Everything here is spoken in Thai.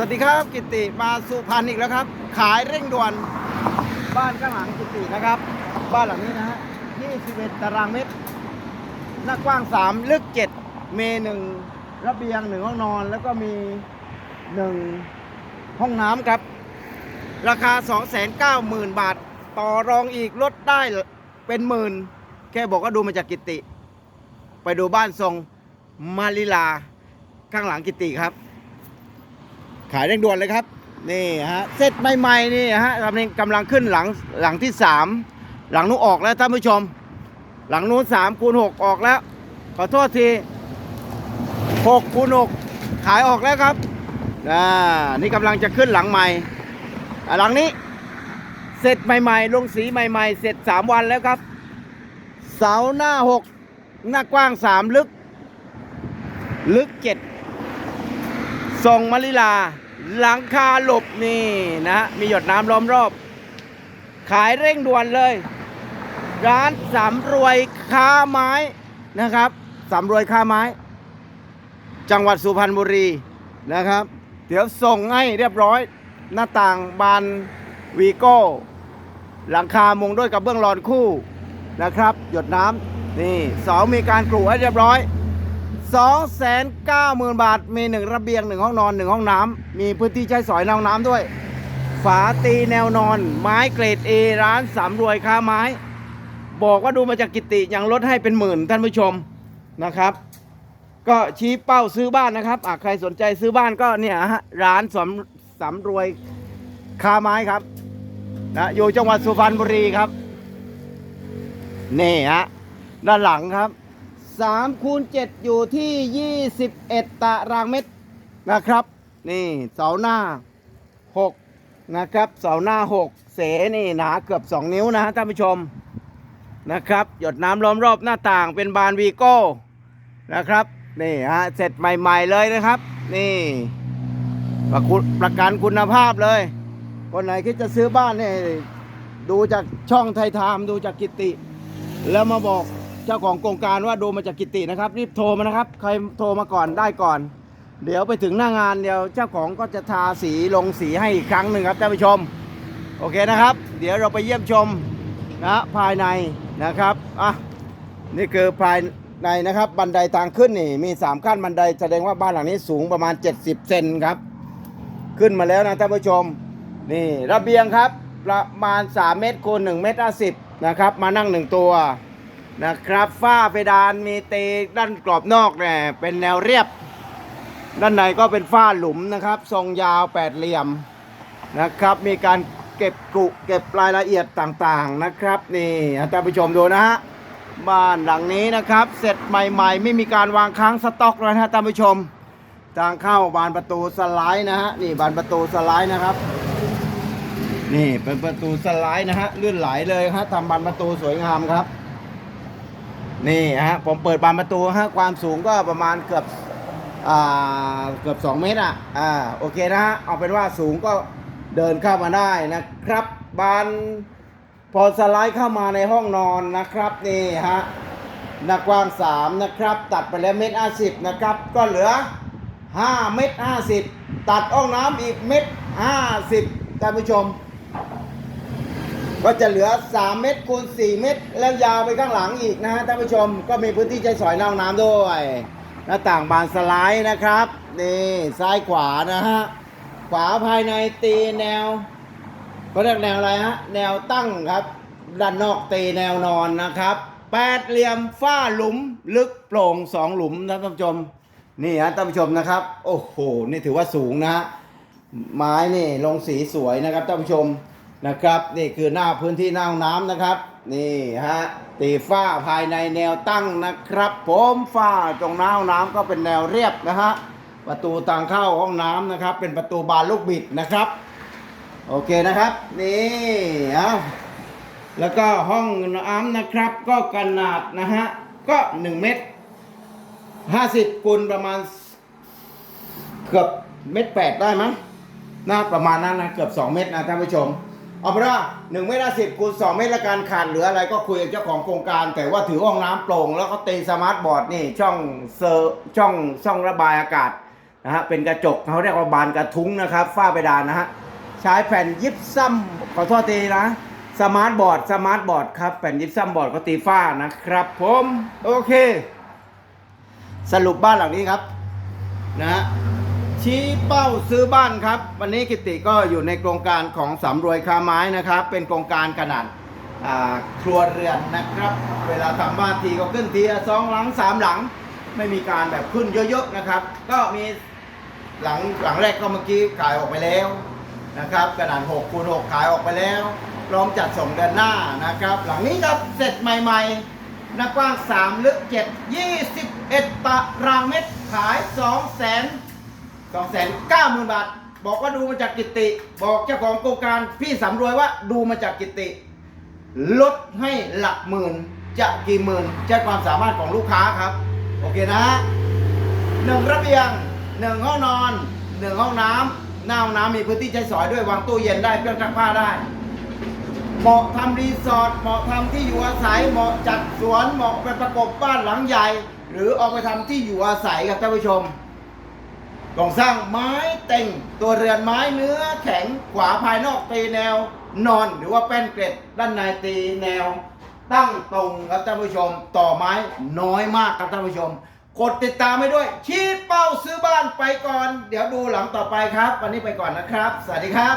สวัสดีครับกิติมาสุพรรณอีกแล้วครับ ขายเร่งด่วน บ้านข้างหลังกิตินะครับ บ้านหลังนี้นะฮะ21ตารางเมตร หน้ากว้าง 3 ลึก 7 เมหนึ่งระเบียงหนึ่งห้องนอน แล้วก็มีหนึ่งห้องน้ำครับ ราคา 290,000 บาท ต่อรองอีกลดได้เป็นหมื่น แค่บอกว่าดูมาจากกิติ ไปดูบ้านทรงมาริลาข้างหลังกิติครับ ขายเร่งด่วนเลยครับนี่ฮะเซตใหม่ๆนี่ฮะกำลังกำลังขึ้นหลังหลังที่ 3 หลังนู้นออกแล้วท่านผู้ชม หลังนู้น3คูณ6ออกแล้ว ขอโทษที6คูณ6ขายออกแล้วครับอ่นี่กำลังจะขึ้นหลังใหม่หลังนี้เสร็จใหม่ ๆ ลงสีใหม่ ๆ เสร็จ 3 วันแล้วครับ เสาหน้า 6 หน้ากว้าง 3 ลึก ลึก 7 ส่งมะลิลา หลังคาหลบนี่นะ มีหยดน้ำล้อมรอบ ขายเร่งด่วนเลย ร้านสำรวยค้าไม้นะครับสำรวยค้าไม้ จังหวัดสุพรรณบุรีนะครับ เดี๋ยวส่งให้เรียบร้อย หน้าต่างบานวีโก้ หลังคามุงด้วยกับเบื้องลอนคู่นะครับ หยดน้ำนี่เสามีการกรูให้เรียบร้อย 290,000 บาท มีหนึ่งระเบียงหนึ่งห้องนอนหนึ่งห้องน้ำ มีพื้นที่ใช้สอยนห้องน้ำด้วย ฝาตีแนวนอน ไม้เกรด A ร้านสามรวยค้าไม้ บอกว่าดูมาจากกิติยังลดให้เป็นหมื่นท่านผู้ชมนะครับ ก็ชี้เป้าซื้อบ้านนะครับใครสนใจซื้อบ้านก็เนี่ยฮะร้านสมสำรวยค้าไม้ครับนะอยู่จังหวัดสุพรรณบุรีครับ นี่ฮะด้านหลังครับ 3คูณ7อยู่ที่ 21 ตารางเมตรนะครับ นี่เสาหน้า 6 นะครับเสาหน้า 6 เสนี่หนาเกือบ 2 นิ้วนะท่านผู้ชมนะครับ หยดน้ำล้อมรอบหน้าต่างเป็นบานวีโก้นะครับนี่ฮะเสร็จใหม่ ๆ เลยนะครับ นี่ประกุประกันคุณภาพเลย คนไหนคิดจะซื้อบ้านเนี่ยดูจากช่องไทยไทม์ดูจากกิติ แล้วมาบอก เจ้าของโครงการว่าดูมาจากกิตินะครับ รีบโทรมานะครับ ใครโทรมาก่อนได้ก่อน เดี๋ยวไปถึงหน้างานเดี๋ยวเจ้าของก็จะทาสีลงสีให้อีกครั้งหนึ่งครับท่านผู้ชม โอเคนะครับ เดี๋ยวเราไปเยี่ยมชมนะภายในนะครับอะนี่คือภายในนะครับบันไดทางขึ้นนี่มี 3 ขั้นบันไดแสดงว่าบ้านหลังนี้สูงประมาณ 70 เซนครับ ขึ้นมาแล้วนะท่านผู้ชม นี่ระเบียงครับประมาณ 3 เมตรคูณ1เมตร50นะครับ มานั่งหนึ่งตัว นะครับฝ้าเพดานมีเตด้านกรอบนอกเนี่ยเป็นแนวเรียบ ด้านในก็เป็นฝ้าหลุมนะครับ ทรงยาวแปดเหลี่ยมนะครับ มีการเก็บกรุเก็บรายละเอียดต่างๆนะครับนี่ท่านผู้ชมดูนะฮะบ้านหลังนี้นะครับ เสร็จใหม่ๆ ไม่มีการวางค้างสต็อกแล้วนะฮะท่านผู้ชมทางเข้าบานประตูสไลด์นะฮะนี่บานประตูสไลด์นะครับ นี่เป็นประตูสไลด์นะฮะลื่นไหลเลยฮะทำบานประตูสวยงามครับ นี่ฮะผมเปิดบานประตูฮะความสูงก็ประมาณเกือบอ่าเกือบ 2 เมตรอะอ่าโอเคนะฮะเอาเป็นว่าสูงก็เดินเข้ามาได้นะครับ บานพอสไลด์เข้ามาในห้องนอนนะครับนี่ฮะหน้ากว้าง 3 นะครับ ตัดไปแล้วเมตรห้าสิบนะครับ ก็เหลือ 5 เมตร50ตัดห้องน้ำอีกเมตร50ท่านผู้ชม ก็จะเหลือ 3 เมตรคูณ4เมตร แล้วยาวไปข้างหลังอีกนะฮะท่านผู้ชมก็มีพื้นที่ใช้สอยน้องน้ำด้วย หน้าต่างบานสไลด์นะครับนี่ซ้ายขวานะฮะขวาภายในตีแนวเขาเรียกแนวอะไรฮะแนวตั้งครับ ด้านนอกตีแนวนอนนะครับแปดเหลี่ยมฝ้าหลุมลึกโปร่งสองหลุมนะท่านผู้ชมนี่ฮะท่านผู้ชมนะครับ โอ้โหนี่ถือว่าสูงนะฮะไม้นี่ลงสีสวยนะครับท่านผู้ชม นะครับนี่คือหน้าพื้นที่หน้าน้ำนะครับ นี่ฮะตีฝ้าภายในแนวตั้งนะครับผมฝ้าตรงหน้าห้องน้ำก็เป็นแนวเรียบนะฮะประตูทางเข้าห้องน้ำนะครับ เป็นประตูบานลูกบิดนะครับ โอเคนะครับ นี่เอาแล้วก็ห้องน้ำนะครับ ก็ขนาดนะฮะก็1เมตร50คูณประมาณเกือบเม็ดแปดได้มั้งน่าประมาณนั้นนะเกือบ 2 เม็ดนะท่านผู้ชม เอาเป็นว่า1เมตรสิบคูณ2เมตรละการขาดเหลืออะไรก็คุยกับเจ้าของโครงการ แต่ว่าถือห้องน้ำโปร่ง แล้วก็ตีสมาร์ทบอร์ดนี่ช่องเซอร์ช่องช่องระบายอากาศนะฮะเป็นกระจกเขาเรียกว่าบานกระทุ้งนะครับฝ้าเพดานนะฮะใช้แผ่นยิปซัมขอโทษทีนะสมาร์ทบอร์ดสมาร์ทบอร์ดครับแผ่นยิปซัมบอร์ดก็ตีฝ้านะครับ ผมโอเค สรุปบ้านหลังนี้ครับนะ ชี้เป้าซื้อบ้านครับ วันนี้กิติก็อยู่ในโครงการของสำรวยคาไม้นะครับ เป็นโครงการขนาดอ่าครัวเรือนนะครับ เวลาทำบ้านทีก็ขึ้นทีสองหลังสามหลัง ไม่มีการแบบขึ้นเยอะๆนะครับ ก็มีหลังหลังแรกก็เมื่อกี้ขายออกไปแล้วนะครับขนาด6คูณ6ขายออกไปแล้วพร้อมจัดส่งเดือนหน้านะครับ หลังนี้ครับเสร็จใหม่ๆหน้ากว้าง3ลึก7 21 ตารางเมตรขาย2แสน2แสน9หมื่นบาท บอกว่าดูมาจากกิติ บอกเจ้าของโครงการพี่สำรวยว่าดูมาจากกิติ ลดให้หลักหมื่นจะกี่หมื่นใช้ความสามารถของลูกค้าครับ โอเคนะฮะหนึ่งระเบียงหนึ่งห้องนอนหนึ่งห้องน้ำหน้าห้องน้ำมีพื้นที่ใช้สอยด้วยวางตู้เย็นได้เครื่องซักผ้าได้เหมาะทำรีสอร์ทเหมาะทำที่อยู่อาศัยเหมาะจัดสวนเหมาะไปประกบบ้านหลังใหญ่ หรือเอาไปทำที่อยู่อาศัยครับท่านผู้ชม กองสร้างไม้เต็ง ตัวเรือนไม้เนื้อแข็งขวาภายนอกตีแนว นอนหรือว่าแป้นเกล็ดด้านในตีแนว ตั้งตรงครับท่านผู้ชม ต่อไม้น้อยมากครับท่านผู้ชม กดติดตามให้ด้วย ชี้เป้าซื้อบ้านไปก่อน เดี๋ยวดูหลังต่อไปครับ วันนี้ไปก่อนนะครับ สวัสดีครับ